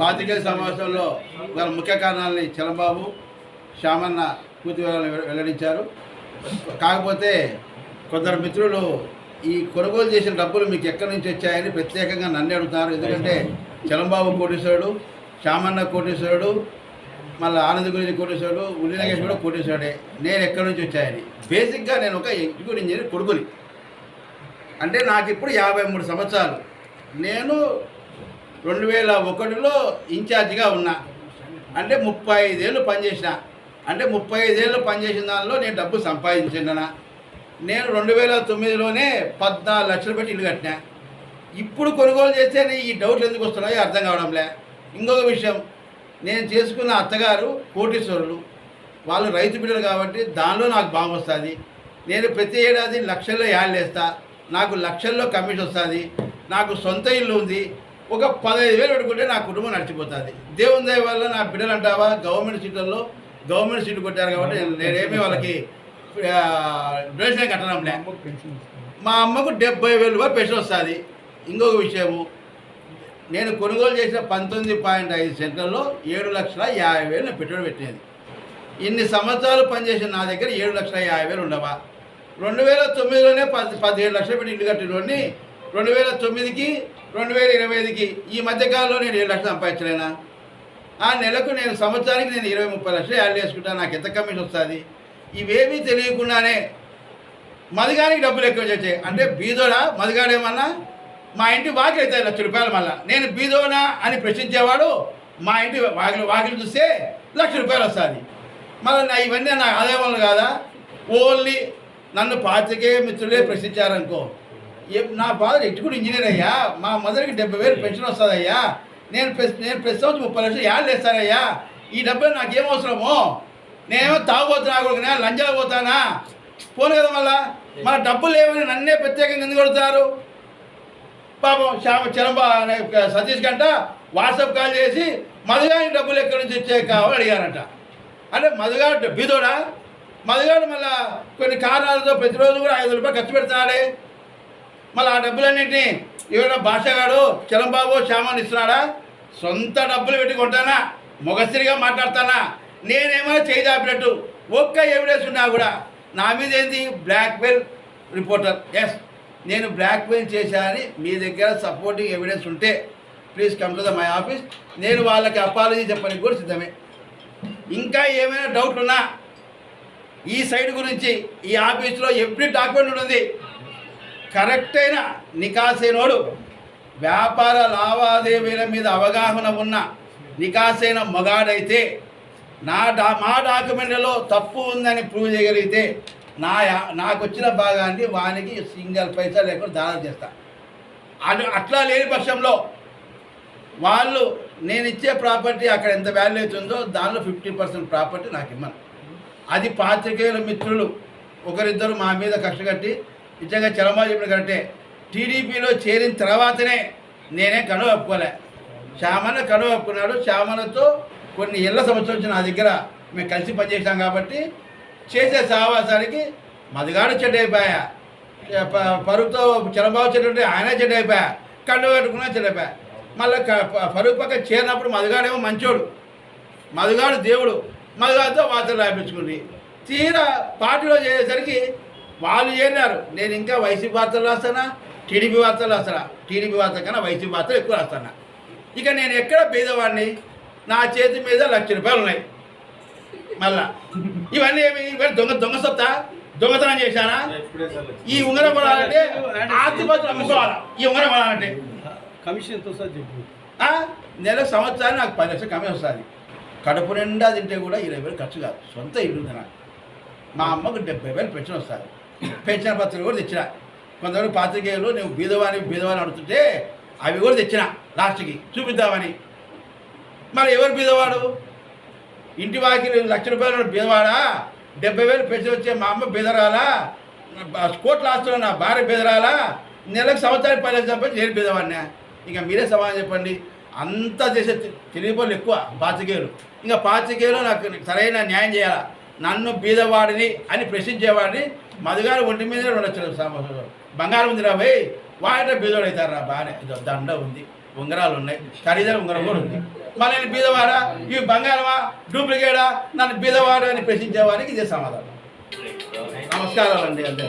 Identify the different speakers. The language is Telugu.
Speaker 1: పాత్రికేయ సమావేశంలో గల ముఖ్య కారణాలని చలబాబు శ్యామన్న పూర్తి వివరాలు వెల్లడించారు. కాకపోతే కొందరు మిత్రులు ఈ కొనుగోలు చేసిన డబ్బులు మీకు ఎక్కడి నుంచి వచ్చాయని ప్రత్యేకంగా నన్ను అడుగుతున్నారు. ఎందుకంటే చలంబాబు కోటేశ్వరుడు శ్యామన్న కోటేశ్వరుడు మళ్ళీ ఆనంద గురించి కోటేశ్వరుడు ఉల్లి నగేష్ కూడా కోటేశ్వరుడే. నేను ఎక్కడి నుంచి వచ్చాయని. బేసిక్గా నేను ఒక ఎగ్జిక్యూటివ్ ఇంజనీర్ కొడుకుని. అంటే నాకు ఇప్పుడు యాభై మూడు సంవత్సరాలు. నేను రెండు వేల ఒకటిలో ఇన్ఛార్జిగా ఉన్నా. అంటే ముప్పై ఐదేళ్ళు పనిచేసిన. అంటే ముప్పై ఐదేళ్ళు పనిచేసిన దానిలో నేను డబ్బు సంపాదించిన నేను రెండు వేల తొమ్మిదిలోనే పద్నాలుగు లక్షలు పెట్టి ఇల్లు కట్టినా. ఇప్పుడు కొనుగోలు చేస్తే ఈ డౌట్లు ఎందుకు వస్తున్నాయో అర్థం కావడంలే. ఇంకొక విషయం నేను చేసుకున్న అత్తగారు కోటీశ్వరులు. వాళ్ళు రైతు బిడ్డలు కాబట్టి దానిలో నాకు బాగా వస్తుంది. నేను ప్రతి ఏడాది లక్షల్లో యాళ్ళు వేస్తా నాకు లక్షల్లో కమిషన్ వస్తుంది. నాకు సొంత ఇల్లు ఉంది. ఒక పదహైదు వేలు పెట్టుకుంటే నా కుటుంబం నడిచిపోతుంది. దేవుని దయ వల్ల నా బిడ్డలు అంటావా గవర్నమెంట్ సీట్లలో గవర్నమెంట్ సీట్లు కొట్టారు కాబట్టి నేనేమి వాళ్ళకి ఆ, డొనేషన్ కట్టడంలే మా అమ్మకు డెబ్బై వేలు రూపాయలు పెన్షన్ వస్తుంది. ఇంకొక విషయము నేను కొనుగోలు చేసిన పంతొమ్మిది పాయింట్ ఐదు సెంట్లలో ఏడు లక్షల యాభై వేలు నేను పెట్టుబడి పెట్టేది ఇన్ని సంవత్సరాలు పనిచేసిన నా దగ్గర ఏడు లక్షల యాభై వేలు ఉండవా? రెండు వేల తొమ్మిదిలోనే పది పదిహేడు లక్షలు పెట్టి ఇల్లు కట్టినోడిని రెండు వేల తొమ్మిదికి రెండు వేల ఇరవై ఐదుకి ఈ మధ్యకాలంలో నేను ఏడు లక్షలు సంపాదించలేనా? ఆ నెలకు నేను సంవత్సరానికి నేను ఇరవై ముప్పై లక్షలు యాడ్ చేసుకుంటాను నాకు ఎంత కమిషన్ వస్తుంది? ఇవేమీ తెలియకుండానే మదిగానికి డబ్బులు ఎక్కువ చేసాయి అంటే బీదోడా మదిగాడేమన్నా మా ఇంటి వాకిలి అవుతాయి లక్ష రూపాయలు మళ్ళా. నేను బీదోనా అని ప్రశ్నించేవాడు మా ఇంటి వాకిలి వాకిలి చూస్తే లక్ష రూపాయలు వస్తుంది. మళ్ళీ నా ఇవన్నీ నా ఆదాయం కాదా? ఓన్లీ నన్ను పాతికే మిత్రులే ప్రశ్నించారనుకో. నా ఫాదర్ ఎట్టుకుని ఇంజనీర్ అయ్యా? మా మదర్కి డెబ్బై వేలు పెన్షన్ వస్తుందయ్యా. నేను నేను ప్రతి సంవత్సరం ముప్పై లక్షలు యాడ్ వేస్తానయ్యా ఈ డబ్బులు నాకేం అవసరమో? నేనేమో తాగుబోతున్నా కొడుకునా లంజాలు పోతానా? పోను కదా మళ్ళా. మన డబ్బులు ఏమని నన్నే ప్రత్యేకంగా ఎందుకు కొడతారు పాపం శ్యామ చరంబా అనే సతీష్ గంట వాట్సాప్ కాల్ చేసి మధుగాని డబ్బులు ఎక్కడి నుంచి వచ్చాయి కావాలి అడిగారంట. అంటే మధుగాడు బీదోడా మధుగాడు మళ్ళా కొన్ని కారణాలతో ప్రతిరోజు కూడా ఐదు రూపాయలు ఖర్చు పెడతాడే మళ్ళీ ఆ డబ్బులన్నింటినీ ఏమైనా భాషగాడు చలంబాబు శ్యామని ఇస్తున్నాడా? సొంత డబ్బులు పెట్టి కొంటానా? మొగసిరిగా మాట్లాడతానా? నేనేమైనా చేయి దాపినట్టు ఒక్క ఎవిడెన్స్ ఉన్నా కూడా నా మీద ఏంది? Blackmail reporter. ఎస్ నేను బ్లాక్మెయిల్ చేశానని మీ దగ్గర సపోర్టింగ్ ఎవిడెన్స్ ఉంటే please come to the my office. నేను వాళ్ళకి అపాలజీ చెప్పడానికి కూడా సిద్ధమే. ఇంకా ఏమైనా డౌట్ ఉన్నా ఈ సైడ్ గురించి ఈ ఆఫీస్లో ఎవ్రీ డాక్యుమెంట్ ఉంటుంది. కరెక్ట్ అయిన నికాసైనోడు వ్యాపార లావాదేవీల మీద అవగాహన ఉన్న నికాసైన మగాడైతే నా డా మా డాక్యుమెంట్లలో తప్పు ఉందని ప్రూవ్ చేయగలిగితే నా నాకు వచ్చిన భాగాన్ని వానికి సింగల్ పైసా లేకుండా దానం చేస్తా. అటు అట్లా లేని పక్షంలో వాళ్ళు నేను ఇచ్చే ప్రాపర్టీ అక్కడ ఎంత వాల్యూ అవుతుందో దానిలో ఫిఫ్టీ పర్సెంట్ ప్రాపర్టీ నాకు ఇమ్మను అది పాత్రికేయుల మిత్రులు ఒకరిద్దరు మా మీద కష్టకట్టి నిజంగా చలమా చెప్పిన కరెక్టే. టీడీపీలో చేరిన తర్వాతనే నేనే కనువ ఒప్పుకోలే. శ్యామన కనువ ఒప్పుకున్నాడు. శ్యామలతో కొన్ని ఏళ్ళ సంవత్సరం నా దగ్గర మేము కలిసి పనిచేసాం కాబట్టి చేసే సావాసానికి మదిగాడు చెడ్డ అయిపోయా ప- పరుపుతో చలబాబు చెడ్డ ఉంటే ఆయన చెడ్డ అయిపోయా కండు పెట్టుకున్నా చెడ్డ అయిపోయా మళ్ళీ పరుగు పక్క చేరినప్పుడు మదిగాడేమో మంచోడు. మధుగాడు దేవుడు. మధుగాడితో వార్తలు రాయించుకుంది. తీరా పార్టీలో చేసేసరికి వాళ్ళు చేరినారు నేను ఇంకా వైసీపీ వార్తలు రాస్తానా? టీడీపీ వార్తలు రాస్తానా? టీడీపీ వార్త కన్నా వైసీపీ వార్తలు ఎక్కువ రాస్తానా? ఇక నేను ఎక్కడ పేదవాడిని? నా చేతి మీద లక్ష రూపాయలు ఉన్నాయి. మళ్ళా. ఇవన్నీ ఏమి? ఇవన్నీ దొంగ దొంగ సొత్తా? దొంగతనం చేశానా? ఈ ఉంగరం కొనాలంటే ఆస్తిపత్రులు అమ్ముకోవాలా? ఈ ఉంగరం కొనాలంటే
Speaker 2: కమిషన్తో సార్ చెప్పు.
Speaker 1: ఆ, నెల సంవత్సరానికి నాకు పది లక్షలు కమ్మి వస్తుంది. కడుపు నిండా తింటే కూడా ఇరవై వేలు ఖర్చు కాదు. సొంత ఇల్లు నాకు మా అమ్మకు డెబ్బై వేలు పెన్షన్ వస్తుంది. పెన్షన్ పత్రాలు కూడా తెచ్చిన. కొంతమంది పాత్రికేయులు నువ్వు బీదవాని బీదవాని అడుగుతుంటే అవి కూడా తెచ్చిన లాస్ట్కి. చూపిద్దామని. మరి ఎవరు బీదవాడు? ఇంటి వాకిలు లక్ష రూపాయలు బీదవాడా? డెబ్బై వేలు పెన్షన్ వచ్చే మా అమ్మ బీదరాలా? కోట్ల ఆస్తులు నా భార్య బీదరాలా? నెలకు సంవత్సరానికి పది లక్షలు సంపాదించి నేను బీదవాడినా? ఇంకా మీరే సమాధానం చెప్పండి. అంతా చేసే తెలియపోలు ఎక్కువ పాతికేయులు ఇంకా పాతికేయులు నాకు సరైన న్యాయం చేయాలా? నన్ను బీదవాడిని అని ప్రశ్నించేవాడిని మధుగారు ఒంటి మీద రెండు బంగారం ఉంది భయ్ వాడే బీదోడు రా బాగానే ఇదో దండ ఉంది ఉంగరాలు ఉన్నాయి ఖరీదైన ఉంగరం కూడా ఉంది. మళ్ళీ నేను బీదవాడా? ఈ బంగారమా? డూప్లికేటా? నన్ను బీదవాడు అని ప్రశ్నించేవారికి ఇదే సమాధానం. నమస్కారాలు అండి
Speaker 3: అంతే